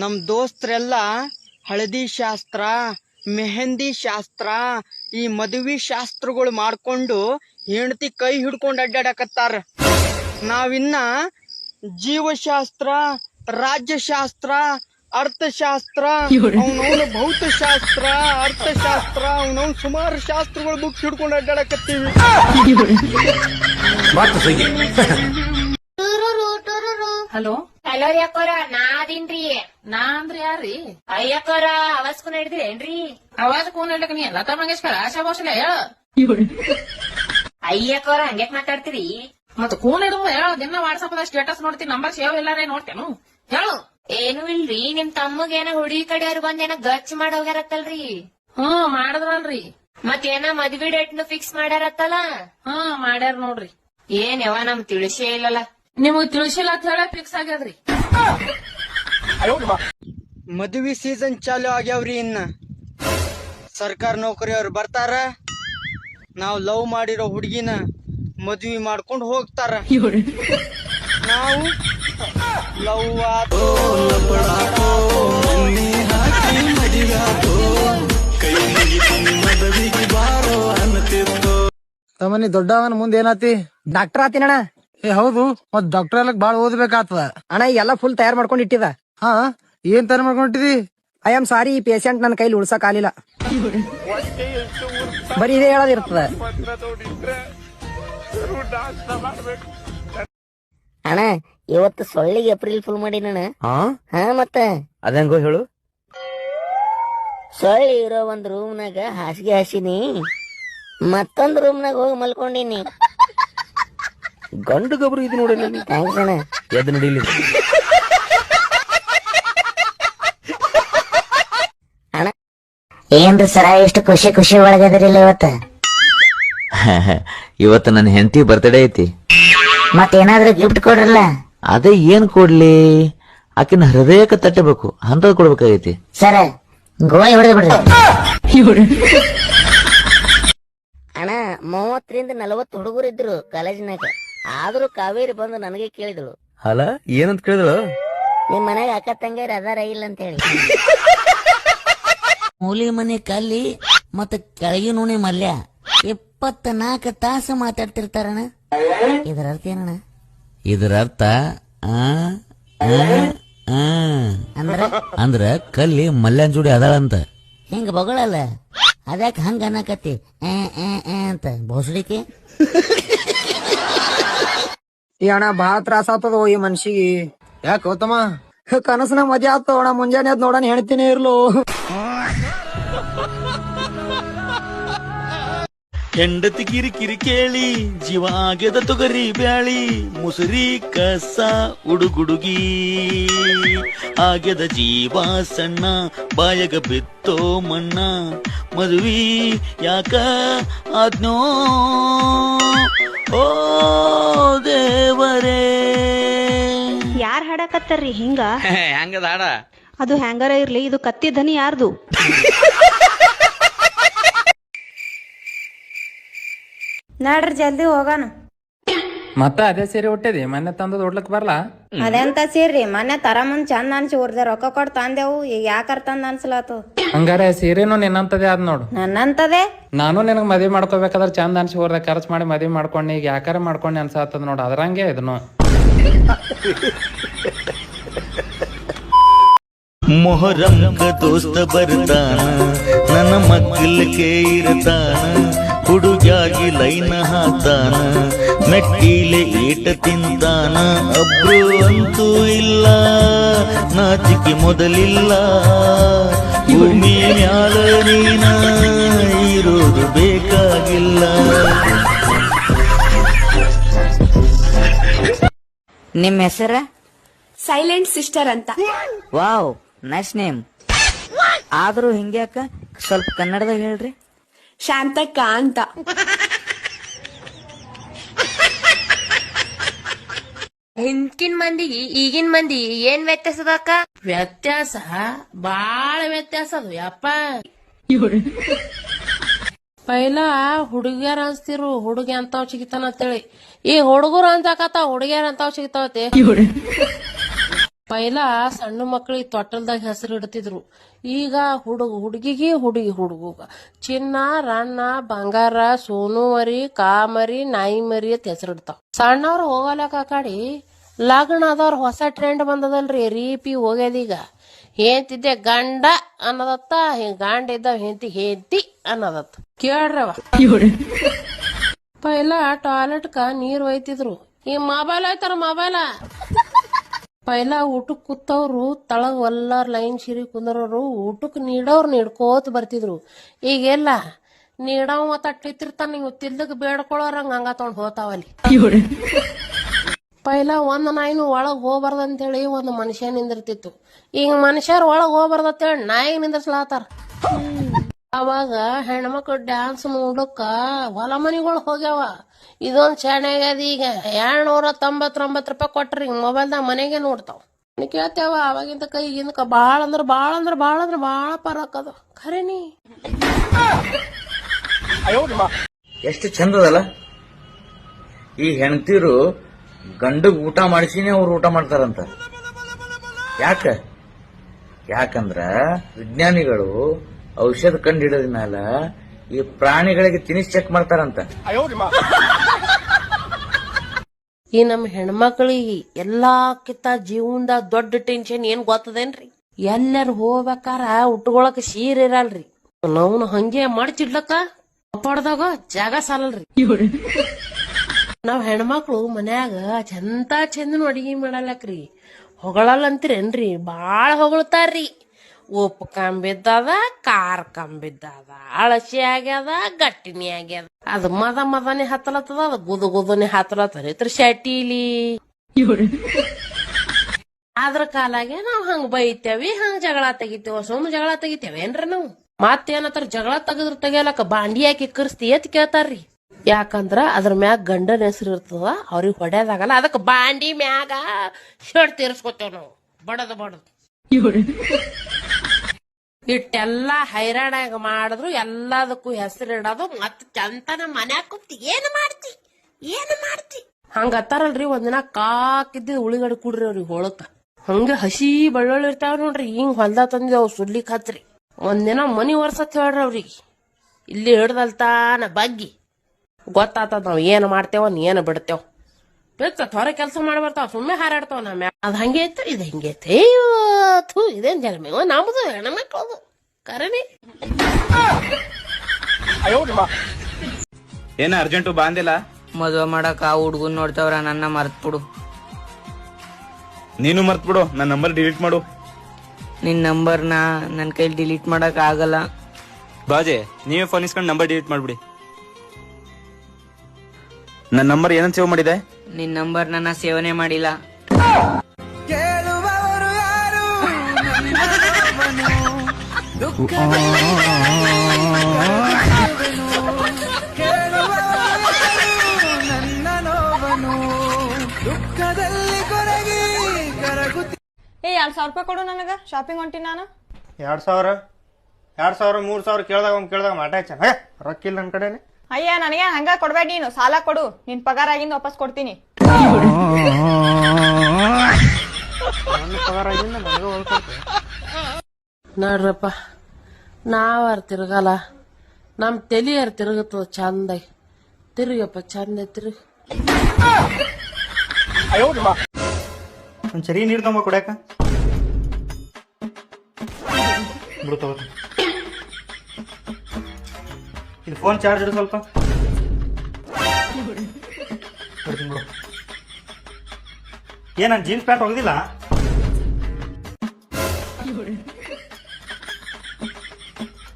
ನಮ್ ದೋಸ್ತರೆಲ್ಲ ಹಳದಿ ಶಾಸ್ತ್ರ, ಮೆಹಂದಿ ಶಾಸ್ತ್ರ, ಈ ಮದುವೆ ಶಾಸ್ತ್ರಗಳು ಮಾಡ್ಕೊಂಡು ಹೆಂಡತಿ ಕೈ ಹಿಡ್ಕೊಂಡು ಅಡ್ಡಾಡಕತ್ತಾರ. ನಾವಿನ್ನ ಜೀವಶಾಸ್ತ್ರ, ರಾಜ್ಯಶಾಸ್ತ್ರ, ಅರ್ಥಶಾಸ್ತ್ರ, ಅವನವನು ಭೌತಶಾಸ್ತ್ರ, ಅರ್ಥಶಾಸ್ತ್ರ, ಅವನವನು ಸುಮಾರು ಶಾಸ್ತ್ರಗಳು ಬುಕ್ ಹಿಡ್ಕೊಂಡು ಅಡ್ಡಾಡಕತ್ತೀವಿ. ಹಲೋ? ಹಲೋ ಯಾಕೋರ ನಾ ಅದಿನ್ರಿ ನಾ ಅಂದ್ರ ಯಾರ್ರಿ? ಅಯ್ಯಕೋರ ಅವಸ್ಕುನ ಹಿಡಿದ್ರೇನ್ರಿ ಅವಾಜ್ ಕೂನ್ ಹೇಳ್ಲಕ ನೀ ಲತಾ ಮಂಗೇಶ್ಕರ ಆಶಾ ಭೋಸಲೆ. ಹೇಳ ಅಯ್ಯಕೋರ ಹಂಗ್ಯಾಕ್ ಮಾತಾಡ್ತೀರಿ? ಮತ್ತ ಕೂನ್ ಹಿಡಿದು ಹೇಳ ದಿನ ವಾಟ್ಸಪ್ ಸ್ಟೇಟಸ್ ನೋಡ್ತೀನಿ ನಂಬರ್ ಸೇವ್ ಇಲ್ಲಾರೆ ನೋಡ್ತೇನು. ಹೇಳು. ಏನು ಇಲ್ರಿ ನಿಮ್ ಏನ ಹುಡುಗಿ ಕಡೆಯವ್ರು ಬಂದೇನ ಗಚ್ ಮಾಡ್ ಹೋಗ್ಯಾರತ್ತಲ್ರಿ. ಹ್ಮ್ ಮತ್ ಏನ ಮದ್ವಿ ಡೇಟ್ ಫಿಕ್ಸ್ ಮಾಡ್ಯಾರತ್ತಲ್ಲ. ಹ್ಮ್ ಮಾಡ್ಯಾರ ನೋಡ್ರಿ. ಏನ್ ಯಾವ ನಮ್ ತಿಳಿಸೇ ಇಲ್ಲಲ್ಲ. ನಿಮಗ್ ತಿಳಿಸಿಲ್ಲ ಅಂತ ಹೇಳ ಫಿಕ್ಸ್ ಆಗ್ಯಾದ್ರಿ. ಮದುವೆ ಸೀಸನ್ ಚಾಲು ಆಗ್ಯಾವ್ರಿ ಇನ್ನ. ಸರ್ಕಾರ ನೌಕರಿಯವ್ರು ಬರ್ತಾರ. ನಾವು ಲವ್ ಮಾಡಿರೋ ಹುಡುಗಿನ ಮದ್ವಿ ಮಾಡ್ಕೊಂಡು ಹೋಗ್ತಾರ. ನಾವು ಲವ್ ಆತೋ ತಮ್ಮನಿ ದೊಡ್ಡವನ ಮುಂದೆ ಏನಾತಿ? ಡಾಕ್ಟರ್ ಆತಿನಣ್ಣ. ಏ ಹೌದು. ಮತ್ ಡಾಕ್ಟರ್ ಎಲ್ಲ ಬಾಳ ಓದ್ಬೇಕಾಗ್ತದ ಅಣ್ಣ ಎಲ್ಲ ಫುಲ್ ತಯಾರ್ ಮಾಡ್ಕೊಂಡ್ ಇಟ್ಟಿದ. ಹಾ ಏನ್ ತರ ಮಾಡ್ಕೊಂಡಿದಿ? ಐ ಆಮ್ ಸಾರಿ ಈ ಪೇಷಂಟ್ ನನ್ನ ಕೈಲಿ ಉಳ್ಸಕ್ ಆಗಿಲ್ಲ ಬರೀ ಇದೇ ಹೇಳೋದಿರ್ತದ. ಅಣ್ಣ ಇವತ್ತು ಸೊಳ್ಳಿಗೆ ಏಪ್ರಿಲ್ ಫುಲ್ ಮಾಡಿನಣ್ಣ ಹಾ? ಮತ್ತೆ? ಅದಂಗೋ ಹೇಳು. ಸೊಳ್ಳಿ ಇರೋ ಒಂದ್ ರೂಮ್ನಾಗ ಹಾಸಿಗೆ ಹಾಸಿನಿ. ಮತ್ತೊಂದ್ ರೂಮ್ನಾಗ ಹೋಗಿ ಮಲ್ಕೊಂಡಿನಿ. ಗಂಡು ಗಬ್ರು ಇದು ನೋಡಿ. ಥ್ಯಾಂಕ್ಸ್ ಅಣ್ಣ ಎದ್ದು ನಡೀಲಿ ಏನ್ರಿ ಸರ ಎಷ್ಟು ಖುಷಿ ಖುಷಿ ಒಳಗದ್ರಿಲ್ಲ ಇವತ್ತ? ಇವತ್ತು ನನ್ನ ಹೆಂಡತಿ ಬರ್ತಡೇ ಐತಿ. ಮತ್ತೇನಾದ್ರೂ ಗಿಫ್ಟ್ ಕೊಡ್ರಲ್ಲ? ಅದೇ ಏನ್ ಕೊಡ್ಲಿ? ಆಕಿನ ಹೃದಯಕ್ಕೆ ತಟ್ಟಬೇಕು ಅಂತದ್ ಕೊಡ್ಬೇಕಾಗೈತಿ. ಸರ ಗೋಳಿ ಹೊಡೆದ್ ಬಿಡ್ರಿ. ಅಣ್ಣ ಮೂವತ್ತರಿಂದ ನಲವತ್ತು ಹುಡುಗರು ಇದ್ರು ಕಾಲೇಜಿನಾಗ ಆದ್ರೂ ಕಾವೇರಿ ಬಂದು ನನಗೆ ಕೇಳಿದಳು. ಅಲ್ಲ ಏನಂತ ಕೇಳಿದಳು? ನಿಮ್ ಮನೆಗ ಅಕ್ಕ ತಂಗಿಯರ್ ಅದಾರ ಇಲ್ಲ ಅಂತ ಹೇಳಿ. ಮೂಲಿ ಮನೆ ಕಲ್ಲಿ ಮತ್ತ ಕೆಳಗಿ ನುಣಿ ಮಲ್ಯ. ಇಪ್ಪತ್ತ ನಾಲ್ಕು ತಾಸು ಮಾತಾಡ್ತಿರ್ತಾರಣ ಇದರ ಅರ್ಥ ಏನಣ್ಣ? ಇದರ ಅರ್ಥ ಆ, ಆ, ಆ. ಅಂದ್ರ? ಅಂದ್ರ ಕಲ್ಲಿ ಮಲ್ಯಾನ್ ಜೋಡಿ ಅದಾಳಂತ. ಹಿಂಗ ಬಗಳಲ್ಲ. ಅದ್ಯಾಕ ಹಂಗ ಅನ್ನಕತ್ತಿ ಆ, ಆ, ಆ ಅಂತ. ಬೋಸಡಿಕೆ? ಈ ಅಣ್ಣ ಬಾಳ ತ್ರಾಸ ಆತದ ಈ ಮನ್ಷಿಗೆ. ಯಾಕ ಗೌತಮ ಕನಸನ ಮಜಾ ಆಗ್ತದ ಅಣ್ಣ ಮುಂಜಾನೆ ಅದ್ ನೋಡಣ ಹೇಳ್ತೀನಿ ಇರ್ಲು. ಹೆಂಡತಿ ಕಿರಿ ಕೇಳಿ ಜೀವ ಆಗ್ಯದ ತೊಗರಿ ಬ್ಯಾಳಿ ಮುಸುರಿ ಕಸ ಉಡುಗುಡುಗಿ. ಆಗ್ಯದ ಜೀವ ಸಣ್ಣ ಬಾಯಗ ಬಿತ್ತೋ ಮಣ್ಣ ಮದುವಿ ಯಾಕ ಆದ್ನೋ? ಓ ಹಾಡಕತ್ತಾರ್ರಿ ಹಿಂಗ? ಹೆಂಗದ ಹಾಡ? ಅದು ಹ್ಯಾಂಗರ ಇರ್ಲಿ ಇದು ಕತ್ತಿ ಧನಿ ಯಾರ್ದು? ನಡ್ರಿ ಜಲ್ದಿ ಹೋಗೋಣ ಮತ್ತ ಅದೇ ಸೀರೆ ಹುಟ್ಟಿದಿ ಮನೆ ತಂದು ಹೊಡ್ಲಕ್ ಬರ್ಲಾ? ಅದೆಂತ ಸೀರ್ರಿ ಮನೆ ತರ ಮುಂದ್ ಚಂದ ಅನ್ಸಿ ಉರ್ದೆ ರೊಕ್ಕ ಕೊಟ್ಟು ತಂದೆವು ಈಗ ಯಾಕರ್ ತಂದ ಅನ್ಸಲಾತು? ಹಂಗಾರೆ ಸೀರೆನು ನಿನ್ನಂತದೇ ಆದ್ ನೋಡು. ನನ್ನಂತದೆ? ನಾನು ನಿನಗ್ ಮದ್ವಿ ಮಾಡ್ಕೋಬೇಕಾದ್ರೆ ಚಂದ ಅನ್ಸಿ ಹೋರ್ದ ಖರ್ಚು ಮಾಡಿ ಮದ್ವಿ ಮಾಡ್ಕೊಂಡು ಈಗ ಯಾಕಾರ ಮಾಡ್ಕೊಂಡು ಅನ್ಸಾತದ ನೋಡು ಅದ್ರಂಗೆ ಇದನ್ನು ಮೊಹರಂಗ ದೋಸ್ತ ಬರ್ತಾನ, ನನ್ನ ಮಕ್ಕಳಿಗೆ ಇರ್ತಾನ ಹುಡುಗಾಗಿ ಲೈನ ಹಾಕ್ತಾನ, ಮೆಟ್ಟಿಲೆ ಏಟ ತಿಂತಾನ, ಅಬ್ರು ಅಂತೂ ಇಲ್ಲ, ನಾಚಿಕೆ ಮೊದಲಿಲ್ಲ, ಭೂಮಿ ಮ್ಯಾಲ ನೀನ ಇರೋದು ಬೇಕಾಗಿಲ್ಲ. ನಿಮ್ ಹೆಸರ? ಸೈಲೆಂಟ್ ಸಿಸ್ಟರ್ ಅಂತ. ವಾವ್ ನೈಸ್ ನೇಮ್ ಆದ್ರೂ ಹಿಂಗ್ಯಾಕ ಸ್ವಲ್ಪ ಕನ್ನಡದಾಗ ಹೇಳ್ರಿ. ಶಾಂತಕ್ಕ ಅಂತ. ಹಿಂದ್ಕಿನ್ ಮಂದಿ ಈಗಿನ ಮಂದಿ ಏನ್ ವ್ಯತ್ಯಾಸ ಅದಕ್ಕ ವ್ಯತ್ಯಾಸ? ಬಾಳ ವ್ಯತ್ಯಾಸ ಅದು ಯಪ್ಪ. ಪೈಲ ಹುಡುಗಿಯರ ಅನ್ಸ್ತಿರು, ಹುಡುಗಿ ಅಂತಾವ್ ಸಿಗಿತಾನ ಅಂತೇಳಿ. ಈ ಹುಡುಗರು ಅಂತಾಕತ್ತಾವ ಹುಡುಗಿಯರ ಅಂತಾವ್ ಸಿಗ್ತಾವತ್ತೆ ಪೈಲ ಸಣ್ಣ ಮಕ್ಳಿಗೆ ತೊಟ್ಟಲ್ದಾಗ ಹೆಸರು ಇಡ್ತಿದ್ರು. ಈಗ ಹುಡುಗ ಹುಡುಗಿಗೆ, ಹುಡುಗಿ ಹುಡುಗ ಚಿನ್ನ ರಣ್ಣ ಬಂಗಾರ, ಸೋನು ಮರಿ ಕಾಮರಿ ನಾಯಿ ಮರಿ ಅಂತ ಹೆಸರು ಇಡ್ತಾವ. ಸಣ್ಣವ್ರು ಹೋಗಲಕ್ಕ ಕಾಡಿ, ಲಗ್ನ ಅದವ್ರ ಹೊಸ ಟ್ರೆಂಡ್ ಬಂದದಲ್ರಿ ರೀಪಿ ಹೋಗ್ಯದೀಗ ಹೇಂತಿದ್ದೆ ಗಂಡ ಅನ್ನೋದತ್ತ ಗಂಡ ಇದ್ದಾವ ಹೆಂತಿ ಹೇಂತಿ ಅನ್ನೋದತ್ತ. ಕೇಳ್ರವ. ಪೈಲ ಟಾಯ್ಲೆಟ್ಕ ನೀರ್ ಒಯ್ತಿದ್ರು. ಈ ಮೊಬೈಲ್ ಆಯ್ತಾರ ಮೊಬೈಲ ಪೈಲ ಊಟಕ್ ಕೂತವ್ರು, ತಳಗ್ ಒಲ್ಲಾರ್, ಲೈನ್ ಸಿರಿ ಕುಂದ್ರವ್ರು ಊಟಕ್ ನೀಡೋರ್ ನೀಡ್ಕೋತ ಬರ್ತಿದ್ರು. ಈಗೆಲ್ಲ ನೀಡವ ಅಟ್ಟಿತಿರ್ತಾನ ನೀವು ತಿಲ್ದಕ್ ಬೇಡ್ಕೊಳ್ಳೋರಂಗ ಹಂಗ ತಗೊಂಡ್ ಹೋತಾವಲ್ಲಿ ಪೈಲ ಒಂದ್ ನಾಯಿನು ಒಳಗ್ ಹೋಗ್ಬಾರ್ದಂತೇಳಿ ಒಂದು ಮನುಷ್ಯ ನಿಂದಿರ್ತಿತ್ತು. ಈಗ ಮನುಷ್ಯರು ಒಳಗ್ ಹೋಗ್ಬಾರ್ದಂತೇಳಿ ನಾಯಿ ನಿಂದಿರ್ಸ್ಲಾತಾರ. ಅವಾಗ ಹೆಣ್ಮಕ್ಳು ಡ್ಯಾನ್ಸ್ ನೋಡಕ್ಕ ಹೊಲ ಮನಿಗಳು ಹೋಗ್ಯಾವ. ಇದೊಂದು ಚೆನ್ನಾಗ್ಯದ ಈಗ ಎರಡ್ನೂರ ತೊಂಬತ್ತೊಂಬತ್ತು ರೂಪಾಯಿ ಕೊಟ್ರಿ ಈಗ ಮೊಬೈಲ್ದಾಗ ಮನೆಗೆ ನೋಡ್ತಾವ. ಕೇಳ್ತೇವ, ಅವಾಗಿಂದ ಕೈಗಿಂದ ಬಾಳ ಅಂದ್ರ ಬಾಳ ಅಂದ್ರ ಬಾಳ ಅಂದ್ರ ಬಾಳ ಪರಕ್ ಅದ. ಖರೇನಿ ಎಷ್ಟು ಚಂದದಲ್ಲ? ಈ ಹೆಣ್ತೀರು ಗಂಡಗ್ ಊಟ ಮಾಡಿಸಿನೇ ಅವ್ರು ಊಟ ಮಾಡ್ತಾರಂತ. ಯಾಕ? ಯಾಕಂದ್ರ ವಿಜ್ಞಾನಿಗಳು ಔಷಧ ಕಂಡು ಹಿಡಿದ ಮ್ಯಾಲ ಈ ಪ್ರಾಣಿಗಳಿಗೆ ತಿನಿಸ್ ಚೆಕ್ ಮಾಡ್ತಾರಂತ. ಈ ನಮ್ಮ ಹೆಣ್ಮಕ್ಳಿಗೆ ಎಲ್ಲಾಕಿಂತ ಜೀವನದ ದೊಡ್ಡ ಟೆನ್ಷನ್ ಏನ್ ಗೊತ್ತದೇನ್ರಿ? ಎಲ್ಲರೂ ಹೋಗ್ಬೇಕಾರ ಉಟ್ಕೊಳಕ್ ಸೀರ್ ಇರಲ್ರಿ. ನಾವು ಹಂಗೆ ಮಾಡ್ತಿಡ್ಲಕ್ಕ ಕಾಪಾಡ್ದಾಗ ಜಾಗ ಸಾಲಲ್ರಿ. ನಾವ್ ಹೆಣ್ಮಕ್ಳು ಮನ್ಯಾಗ ಚಂದ ಚಂದನ ಅಡಿಗೆ ಮಾಡಲಕ್ರಿ. ಹೊಗಳಲ್ಲ ಅಂತೀರೇನ್ರಿ ಬಾಳ ಹೊಗಳ್ತಾರ್ರಿ. ಉಪ್ಪು ಕಂಬಿದ್ದದ, ಖಾರ ಕಂಬಿದ್ದದ ಅಳಸಿ ಆಗ್ಯದ, ಗಟ್ಟಿನಿ ಆಗ್ಯದ. ಅದು ಮದ ಮದನೆ ಹತ್ತಲತ್ತದ, ಅದು ಗುದು ಗುದನೆ ಹತ್ತಲತ್ತದ. ಶಟೀಲಿ. ಅದ್ರ ಕಾಲಾಗೆ ನಾವ್ ಹಂಗ್ ಬೈತೇವಿ, ಹಂಗ್ ಜಗಳ ತೆಗಿತೇವ ಸುಮ್ ಜಗಳ ತೆಗಿತೇವೇನ್ರಿ ನಾವು? ಮತ್ತೇನತ್ತಾರ ಜಗಳ ತೆಗದ್ರ ತೆಗಿಯಲಕ್ಕ ಬಾಂಡಿ ಹಾಕಿ ಕರ್ಸ್ತಿ ಎತ್ ಕೇಳ್ತಾರ್ರಿ. ಯಾಕಂದ್ರ ಅದ್ರ ಮ್ಯಾಗ ಗಂಡನ ಹೆಸರು ಇರ್ತದ, ಅವ್ರಿಗೆ ಹೊಡೆದಾಗಲ್ಲ ಅದಕ್ಕೆ ಬಾಂಡಿ ಮ್ಯಾಗ ಶರ್ಟ್ ತೀರ್ಸ್ಕೊತೇವ್ ನಾವು. ಬಡದು ಬಡದು. ಇಟ್ಟೆಲ್ಲ ಹೈರಾಣಾಗ ಮಾಡಿದ್ರು, ಎಲ್ಲದಕ್ಕೂ ಹೆಸರು ಇಡೋದು ಮತ್ ಚಂತನ ಮನ್ಯಾಗ ಕುಂತಿ ಏನ್ ಮಾಡ್ತಿ? ಏನ್ ಮಾಡ್ತಿ? ಹಂಗ ಅತ್ತಾರಲ್ರಿ ಒಂದಿನ ಕಾಕಿದ್ದ ಉಳಿಗಡೆ ಕುಡ್ರಿ ಅವ್ರಿಗೆ ಹೊಳಕ ಹಂಗ ಹಸಿ ಬಳ್ಳೊಳ್ಳಿ ಇರ್ತಾವ ನೋಡ್ರಿ, ಹಿಂಗ್ ಹೊಲ್ದ ತಂದಿದ್ ಸುಡ್ಲಿಕ್ ಹತ್ರಿ. ಒಂದಿನ ಮನಿ ಒರ್ಸತ್ ಹೇಳ್ರಿ ಅವ್ರಿಗೆ. ಇಲ್ಲಿ ಹಿಡ್ದಲ್ತಾನ ಬಗ್ಗಿ. ಗೊತ್ತಾತದ ನಾವ್ ಏನ್ ಮಾಡ್ತೇವ ಏನ್ ಬಿಡ್ತೇವ. ಬಿತ್ತ ಹೊರ ಕೆಲಸ ಮಾಡಿ ಬರ್ತಾವ ಸುಮ್ಮನೆ ಹಾರಾಡ್ತಾವ ನಮ್ಮ ಅದ್ ಹಂಗೆ ಐತೆ ಇದು ಹಿಂಗೆ ಐತೆ ಅಯ್ಯೋ ಥೂ ಇದೇನ್ ಜನ್ಮೆ. ನಮ್ದು ಹೆಣ್ಮಕ್ಳದು ಕರನಿ ಏನ ಅರ್ಜೆಂಟು ಬಾಂದಿಲ್ಲ? ಮದುವೆ ಮಾಡಕ್ ಆ ಹುಡ್ಗನ್ ನೋಡ್ತಾವ್ರ ನನ್ನ ಮರ್ತ್ ಬಿಡು ನೀನು ಮರ್ತ್ ಬಿಡು ನನ್ನ ನಂಬರ್ ಡಿಲೀಟ್ ಮಾಡು. ನಿನ್ ನಂಬರ್ನ ನನ್ನ ಕೈಲಿ ಡಿಲೀಟ್ ಮಾಡಕ್ ಆಗಲ್ಲ. ಬಾಜೆ ನೀವೇ ಫೋನ್ ಇಸ್ಕೊಂಡು ನಂಬರ್ ಡಿಲೀಟ್ ಮಾಡ್ಬಿಡಿ. ನನ್ನ ನಂಬರ್ ಏನಂತ ಸೇವ್ ಮಾಡಿದೆ? ನಿನ್ ನಂಬರ್ ನನ್ನ ಸೇವನೆ ಮಾಡಿಲ್ಲ. ಏ ಎರಡ್ ಸಾವಿರ ರೂಪಾಯಿ ಕೊಡು ನನಗ. ಶಾಪಿಂಗ್ ಹೊಂಟೀನಿ ನಾನು. ಎರಡ್ ಸಾವಿರ? ಎರಡ್ ಸಾವಿರ ಮೂರ್ ಸಾವಿರ ಕೇಳ್ದಾಗ ಅವ್ನು ಕೇಳ್ದಾಗ ಮಾಟ ಹಚ್ಚ ರೊಕ್ಕಿಲ್ಲ ನನ್ನ ಕಡೆನೆ. ಅಯ್ಯ ನನಗೆ ಹಂಗ ಕೊಡ್ಬೇಡ ನೀನು. ಸಾಲ ಕೊಡು. ನಿನ್ ಪಗಾರ ಆಗಿಂದ ವಾಪಸ್ ಕೊಡ್ತೀನಿ. ನನ್ನ ಪಗಾರ ಆಗಿಂದ ನನಗೆ ಹೊಲ್ಕೊಡ್ತೆ ನೋಡ್ರಪ್ಪ ನಾವಾರ ತಿರುಗಲ್ಲ. ನಮ್ ತಲಿಯಾರ ತಿರುಗತ್ತದ ಚಂದ. ತಿರುಗಪ್ಪ ಚಂದ ತಿರುಗ. ಒಂದ್ ಸರಿ ನೀರ್ ತಗೊಂಬ ಕುಡ್ಯಾಕ. ಬಿಡು ಇದು ಫೋನ್ ಚಾರ್ಜ್ ಇಡು ಸ್ವಲ್ಪ. ಏ, ನಾನು ಜೀನ್ಸ್ ಪ್ಯಾಂಟ್ ಒಗ್ದಿಲ್ಲ?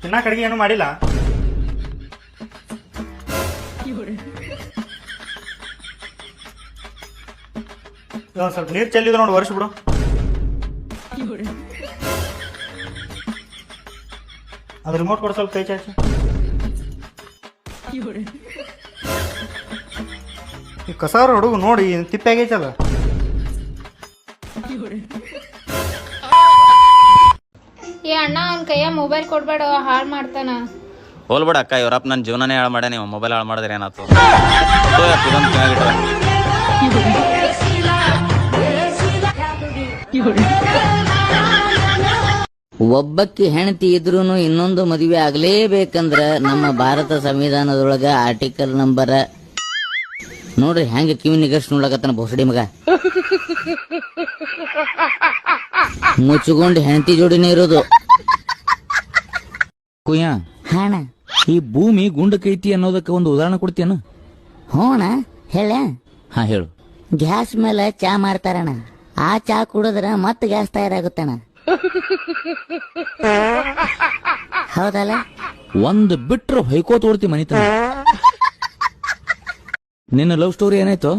ಇನ್ನ ಕಡೆಗೆ ಏನು ಮಾಡಿಲ್ಲ? ಸ್ವಲ್ಪ ನೀರ್ ಚೆಲ್ಲಿದ್ರು ನೋಡಿ ವರ್ಷ ಬಿಡು. ಅದ್ ರಿಮೋಟ್ ಕೊಡು ಸ್ವಲ್ಪ ಕೈ ಚಾಚಿ. ಈ ಕಸಾರ ಹುಡುಗ ನೋಡಿ ತಿಪ್ಪೆ ಆಗೈತಲ್ಲ ಏ ಅಣ್ಣ ಅವ್ನ ಕೈಯ ಮೊಬೈಲ್ ಕೊಡ್ಬೇಡ ಹಾಳು ಮಾಡ್ತಾನ. ಹೋಲ್ಬೇಡ ಅಕ್ಕ ಇವ್ರಪ್ಪ ನನ್ನ ಜೀವನನೇ ಹಾಳು ಮಾಡ್ಯ ನೀವು ಮೊಬೈಲ್ ಹಾಳು ಮಾಡಿದ್ರೆ ಏನಾಯ್ತು? ಒಬ್ಬಕ್ಕೆ ಹೆಂಡತಿ ಇದ್ರೂ ಇನ್ನೊಂದು ಮದುವೆ ಆಗ್ಲೇಬೇಕಂದ್ರ ನಮ್ಮ ಭಾರತ ಸಂವಿಧಾನದೊಳಗ ಆರ್ಟಿಕಲ್ ನಂಬರ್ ನೋಡ್ರಿ ಹೆಂಗ ಕಿವಿ ನಿಗರ್ಸ್ ನೋಡ್ಲಕತ್ತಾನ ಬೋಸಡಿ ಮಗ. ಮುಚ್ಚಿಕೊಂಡು ಹೆಂಡತಿ ಜೋಡಿನೇ ಇರೋದು. ಕುಯ್ಯ ಹಾಣ. ಈ ಭೂಮಿ ಗುಂಡಕೈತಿ ಅನ್ನೋದಕ್ಕೆ ಒಂದು ಉದಾಹರಣೆ ಕೊಡ್ತೀಯನ? ಹೋಣ ಹೇಳ. ಹಾ ಹೇಳು. ಗ್ಯಾಸ್ ಮೇಲೆ ಚಾ ಮಾಡ್ತಾರಣ ಆ ಚಾ ಕುಡಿದ್ರ ಮತ್ತೆ ಗ್ಯಾಸ್ ತಯಾರಾಗುತ್ತಣ. ಹೌದಲ್ಲ? ಒಂದು ಬಿಟ್ರ ಹೊಯ್ಕೋತ ತೋರ್ತಿ ಮನಿತನ. ನಿನ್ನ ಲವ್ ಸ್ಟೋರಿ ಏನಾಯ್ತು?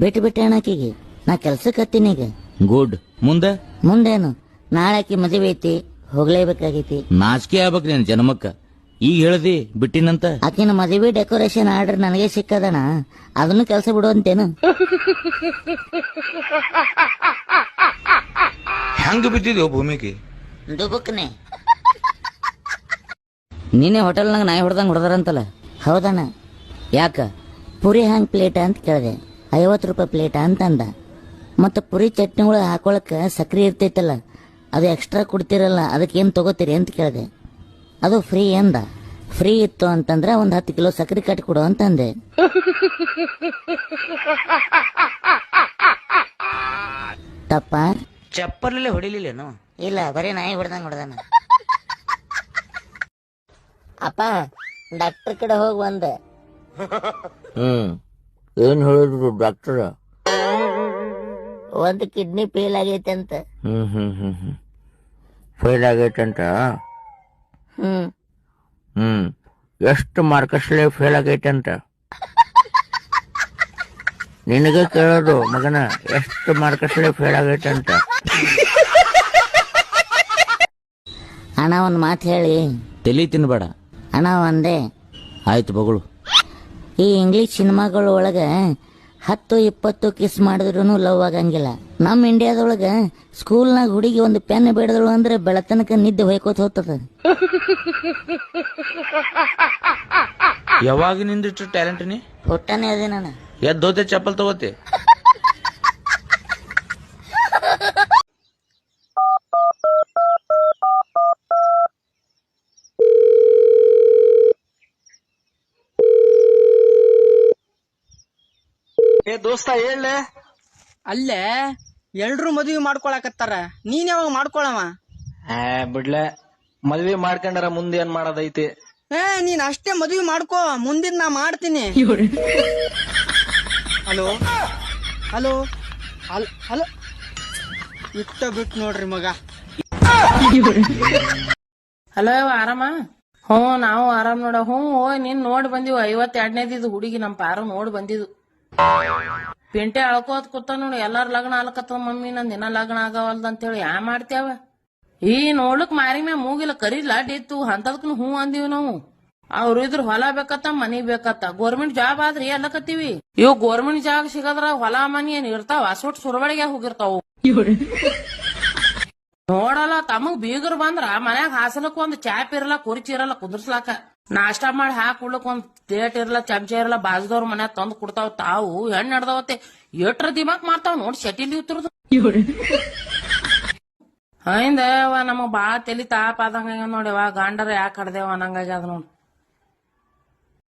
ಬಿಟ್ಟು ಬಿಟ್ಟೆ ಅಣ್ಣಾಕಿಗೆ ನಾ ಕೆಲ್ಸಕ್ಕೆ ಹತ್ತೀನಿ ಈಗ. ಗುಡ್ ಮುಂದೆ? ಮುಂದೇನು? ನಾಳೆ ಆಕಿ ಮದುವೆ ಐತಿ ಹೋಗ್ಲೇಬೇಕಾಗೈತಿ. ನಾಚಿಕೆ ಆಗ್ಬೇಕು ನೀನ್ ಜನ್ಮಕ್ಕ. ಈಗ ಹೇಳ್ದಿ ಬಿಟ್ಟಿನಂತ? ಆಕಿನ ಮದುವೆ ಡೆಕೋರೇಷನ್ ಆರ್ಡರ್ ನನಗೆ ಸಿಕ್ಕದಣ ಅದನ್ನು ಕೆಲಸ ಬಿಡುವಂತೇನು ಹೆಂಗ ಬಿದ್ದಿದ್ಯೋ ಭೂಮಿಗೆ? ದುಬುಕ್ನೆ. ನಿನ್ನೆ ಹೋಟೆಲ್ನಾಗ ನಾಯಿ ಹೊಡೆದಂಗ ಹೊಡೆದಾರಂತಲ್ಲ. ಹೌದಣ್ಣ. ಯಾಕ? ಪುರಿ ಹ್ಯಾಂಗ್ ಪ್ಲೇಟ್ ಅಂತ ಕೇಳಿದೆ. ಐವತ್ತು ರೂಪಾಯಿ ಪ್ಲೇಟ್ ಅಂತ ಅಂದ ಮತ್ತು ಪುರಿ ಚಟ್ನಿ ಒಳಗೆ ಹಾಕೊಳಕ್ಕೆ ಸಕ್ರೆ ಇರ್ತೈತಲ್ಲ ಅದು ಎಕ್ಸ್ಟ್ರಾ ಕೊಡ್ತಿರಲ್ಲ ಅದಕ್ಕೆ ಏನು ತಗೋತೀರಿ ಅಂತ ಕೇಳಿದೆ. ಅದು ಫ್ರೀ ಅಂದ. ಫ್ರೀ ಇತ್ತು ಅಂತಂದ್ರೆ ಒಂದು ಹತ್ತು ಕಿಲೋ ಸಕ್ರೆ ಕಟ್ಟಿ ಕೊಡು ಅಂತಂದೆ. ತಪ್ಪ? ಚಪ್ಪಲಲ್ಲೇ ಹೊಡಿಲಿಲ್ಲೇನು? ಇಲ್ಲ ಬರೀ ನಾಯಿ ಹೊಡೆದಂಗ ಹೊಡೆದಾನ. ಅಪ್ಪ ಡಾಕ್ಟರ್ ಕಡೆ ಹೋಗಿ ಬಂದೆ. ಹ್ಮ್. ಏನ್ ಹೇಳಿದ್ರು ಡಾಕ್ಟರ್ ಒಂದು ಕಿಡ್ನಿ ಫೇಲ್ ಆಗೈತೆ ಅಂತ ಹ್ಮ್ ಹ್ಮ್ ಹ್ಮ್ ಹ್ಮ್. ಫೇಲ್ ಆಗೈತಂತ? ಹ್ಮ್. ಹ್ಮ್. ಎಷ್ಟು ಮಾರ್ಕಸ್ಲೆ ಫೇಲ್ ಆಗೈತೆ ಅಂತ ನಿನಗೆ ಕೇಳೋದು ಮಗನ ಎಷ್ಟು ಮಾರ್ಕಸ್ಲೆ ಫೇಲ್ ಆಗೈತಂತ? ಅಣ್ಣ ಒಂದು ಮಾತು ಹೇಳಿ. ತಲಿ ತಿನ್ಬೇಡ. ಅಣ್ಣ ಒಂದೇ. ಆಯ್ತು ಬಗಳು. ಈ ಇಂಗ್ಲಿಷ್ ಸಿನಿಮಾಗಳ ಒಳಗೆ ಹತ್ತು ಇಪ್ಪತ್ತು ಕಿಸ್ ಮಾಡಿದ್ರು ಲವ್ ಆಗಂಗಿಲ್ಲ. ನಮ್ಮ ಇಂಡಿಯಾದೊಳಗೆ ಸ್ಕೂಲ್ನಾಗ ಹುಡುಗಿ ಒಂದು ಪೆನ್ ಬೇಡದಳು ಅಂದ್ರೆ ಬೆಳತನಕ ನಿದ್ದೆ ಹೊಯ್ಕೋತ ಹೋಗ್ತದ. ಯಾವಾಗ ನಿಂದಿಟ್ಟು ಟ್ಯಾಲೆಂಟ್ ನೀ? ಹೊಟ್ಟನೇ ಅದೇ ನಾನು ಎದ್ದೋತೆ ಚಪ್ಪಲ್ ತಗೋತಿ? ಏ ದೋಸ್ತ ಹೇಳ ಅಲ್ಲೇ ಎಲ್ರು ಮದ್ವಿ ಮಾಡ್ಕೊಳಕತ್ತಾರ. ನೀನ್ ಯಾವಾಗ ಮಾಡ್ಕೊಳವ? ಬಿಡ್ಲೆ. ಮದ್ವಿ ಮಾಡ್ಕೊಂಡಾರ ಮುಂದೆ ಏನ್ ಮಾಡೋದೈತಿ? ಏ ನೀನ್ ಅಷ್ಟೇ ಮದ್ವಿ ಮಾಡ್ಕೋ. ಮುಂದಿನ ನಾ ಮಾಡ್ತೀನಿ. ಹಲೋ? ಹಲೋ? ಅಲ್ ಹಲೋ? ಇಟ್ಟ ಬಿಟ್ ನೋಡ್ರಿ ಮಗ. ಹಲೋ ಆರಾಮ? ಹ್ಞೂ ನಾವು ಆರಾಮ್ ನೋಡ. ಹ್ಞೂ ಹೋಯ್ ನೀನ್ ನೋಡ್ ಬಂದಿವು. ಐವತ್ತೆರಡನೇದಿದ್ದು ಹುಡುಗಿ ನಮ್ಮ ಪಾರು ನೋಡಿ ಬಂದಿದ್ದು. ಪಿಂಟೆ ಅಳ್ಕೋತ್ ಕೂತ ನೋಡಿ, ಎಲ್ಲಾರ ಲಗ್ನ ಆಲಕತ್ತದ ಮಮ್ಮಿ ನನ್ ದಿನ ಲಗ್ನ ಆಗವಲ್ದ ಅಂತೇಳಿ ಯಾ ಮಾಡ್ತೇವ ಈ ನೋಡ್ಲಕ್ ಮಾರಿ ಮ್ಯಾ ಮೂಗಿಲ್ಲ ಕರಿಲ್ಲ ಡಿತ್ತು ಅಂತದಕ್ನು ಹೂ ಅಂದಿವ್ ನಾವು. ಅವ್ರು ಇದ್ರ ಹೊಲ ಬೇಕತ್ತ, ಮನಿ ಬೇಕತ್ತ, ಗೋರ್ಮೆಂಟ್ ಜಾಬ್ ಆದ್ರಿ ಎಲ್ಲಕತ್ತೀವಿ. ಇವ್ ಗೋರ್ಮೆಂಟ್ ಜಾಬ್ ಸಿಗದ್ರ ಹೊಲ, ಮನಿ ಏನ್ ಇರ್ತಾವ ಸುಟ್ ಸುರವಳಿಗೆ ಹೋಗಿರ್ತಾವ. ನೋಡಲ್ಲ, ತಮಗ್ ಬೀಗರ್ ಬಂದ್ರ ಮನ್ಯಾಗ ಹಾಸಲಕ್ ಒಂದ್ ಚಾಪ್ ಇರಲ್ಲ, ಕುರ್ಚಿ ಇರಲ್ಲ, ಕುಂದ್ರಸ್ಲಾಕ. ನಾಷ್ಟಾ ಮಾಡಿ ಹಾಕಿ ಕುಡ್ಲಕ್ ಒಂದ್ ಪ್ಲೇಟ್ ಇರಲ್ಲ ಚಮಚ ಇರಲ್ಲ ಬಾಜದವ್ರ ಮನೆ ತಂದ್ ಕೊಡ್ತಾವ ತಾವು. ಹೆಣ್ ನಡ್ದಾವತ್ತೆ ಎಟ್ರ ದಿಮಾಕ್ ಮಾಡ್ತಾವ್ ನೋಡ್ ಶಟಿಲ್ ಇವ್ರದ್ದು ಹಿಂದ ನಮಗ್ ಬಾಳ ತಲಿ ತಾಪ ಆದಂಗ ನೋಡ್ಯವ ಗಾಂಡರ ಯಾಕೆ ಕಡ್ದೇವ ಅನ್ನಂಗಾಗ್ಯದ ನೋಡ್.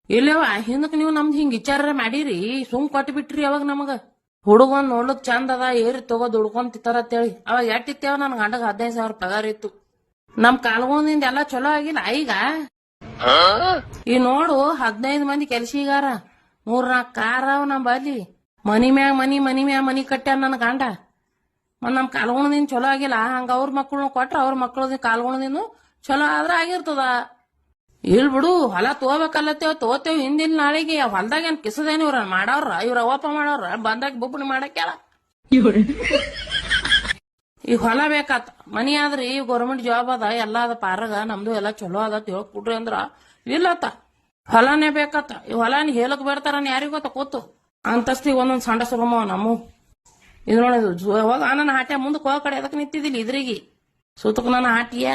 ಇಲ್ಲವ ಹಿಂದಕ್ ನೀವು ನಮ್ದು ಹಿಂಗ್ ವಿಚಾರ ಮಾಡಿರಿ. ಸುಮ್ ಕೊಟ್ಟು ಬಿಟ್ರಿ ಅವಾಗ ನಮಗ. ಹುಡುಗನ್ ನೋಡ್ಲಕ್ ಚಂದ ಅದ, ಏರಿ ತಗೋ ದುಡ್ಕೊಂಡ್ ತಿತ್ತಾರ ಅಂತೇಳಿ. ಅವಾಗ ಎಟ್ಟಿತ್ತೇವ ನನ್ ಗಂಡಗ ಹದಿನೈದು ಸಾವಿರ ಪಗಾರ ಇತ್ತು. ನಮ್ ಕಾಲ್ಗೊಂದಿಂದ ಎಲ್ಲಾ ಚಲೋ ಆಗಿಲ್ಲ. ಈಗ ಈ ನೋಡು, ಹದಿನೈದು ಮಂದಿ ಕೆಲ್ಸಿಗಾರ. ಮೂರ್ ನಾಲ್ಕು ಕಾರ್ ಅವ ನಮ್ ಬಲ್ಲಿ ಮನಿ ಮ್ಯಾಗ ಮನಿ ಮನಿ ಮ್ಯಾಗ ಮನಿ ಕಟ್ಟ್ಯಾನ ನನ್ನ ಗಂಡ. ಮತ್ ನಮ್ ಕಾಲ್ಗುಣದಿಂದ ಚಲೋ ಆಗಿಲ್ಲ, ಹಂಗ ಅವ್ರ ಮಕ್ಕಳನ್ನ ಕೊಟ್ರ ಅವ್ರ ಮಕ್ಕಳ ಕಾಲ್ಗುಣದಿಂದ ಚಲೋ ಆದ್ರ ಆಗಿರ್ತದ. ಇಲ್ ಬಿಡು, ಹೊಲ ತಗೋಬೇಕಲ್ಲತ್ತೇವ್ ತಗೋತೇವ್ ಹಿಂದಿನ ನಾಳೆಗೆ ಹೊಲ್ದಾಗ ಏನ್ ಕಿಸದೇನ್ ಇವ್ರ ಮಾಡವ್ರ, ಇವ್ರ ಅವಪ್ಪ ಮಾಡವ್ರ, ಬಂದಾಗ ಬುಬ್ಬಣಿ ಮಾಡಕ್ಯಾಲ ಈಗ ಹೊಲ ಬೇಕಾತ. ಮನಿ ಆದ್ರಿ ಗೌರ್ಮೆಂಟ್ ಜಾಬ್ ಅದ, ಎಲ್ಲ ಅದ, ಪಾರಗ ನಮ್ದು ಎಲ್ಲ ಚಲೋ ಅದ ತಿಳ್ಕೊಡ್ರಿ ಅಂದ್ರ ಇಲ್ಲತ್ತ. ಹೊಲನೇ ಬೇಕತ್ತ. ಈ ಹೊಲನ ಹೇಳಕ್ ಬೇಡ್ತಾರ ಯಾರಿಗೂ ಗೊತ್ತ? ಕೂತು. ಅಂತಸ್ತಿಗೆ ಒಂದೊಂದ್ ಸಂಡ ಸುಗಮ ನಮ್ಮ. ಇದು ನೋಡಿದು ಹೋಗ ನನ್ನ ಹಾಟ್ಯ ಮುಂದಕ್ಕೆ ಹೋಗ ಕಡೆ ಅದಕ್ಕೆ ನಿಂತಿದ್ದಿಲ್ಲ ಇದ್ರಿಗೆ. ಸುತ್ತಕ್ ನನ್ನ ಹಾಟಿಯ.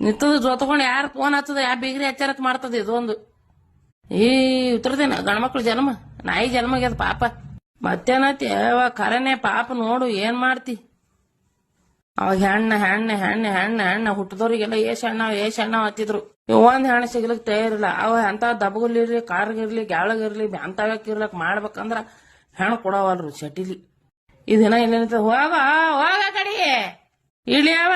ನಿಂತದ ಜೊತಕೊಂಡು ಯಾರು ಫೋನ್ ಹಚ್ಚದ ಯಾ ಬಿಗ್ರಿ ಹಚ್ಚಾರತ್ ಮಾಡ್ತದ ಇದೊಂದು. ಈ ಉತ್ತರದೇನ ಗಂಡ್ಮಕ್ಳು ಜನ್ಮ. ನಾಯಿ ಜನ್ಮ ಆಗ್ಯದ ಪಾಪ. ಮತ್ತೇನತಿ ಅವ ಕರನೆ, ಪಾಪ, ನೋಡು, ಏನ್ ಮಾಡ್ತಿ? ಅವಾಗ ಹೆಣ್ಣ ಹೆಣ್ಣ ಹೆಣ್ಣ ಹೆಣ್ಣ ಹೆಣ್ಣ, ಹುಟ್ಟದವ್ರಿಗೆಲ್ಲ ಏಸ್ ಹೆಣ್ಣ ಏಸ್ ಹೆಣ್ಣ ಹತ್ತಿದ್ರು ಒಂದ್ ಹೆಣ್ಣು ಸಿಗ್ಲಿಕ್ ತಯಾರಿಲ್ಲ. ಅವ ಎಂತ ದಬಗಲಿರ್ಲಿ ಕಾರ್ಗಿರ್ಲಿ ಗ್ಯಾಳಗಿರ್ಲಿ ಅಂತವಕ್ಕಿರ್ಲಕ್ ಮಾಡ್ಬೇಕಂದ್ರ ಹೆಣ್ಣು ಕೊಡವಲ್ರು ಚಟಿಲಿ ಇದನ್ನ ಇಲ್ಲ ಹೋಗ ಹೋಗ ಕಡೆ. ಇಳಿ ಅವ.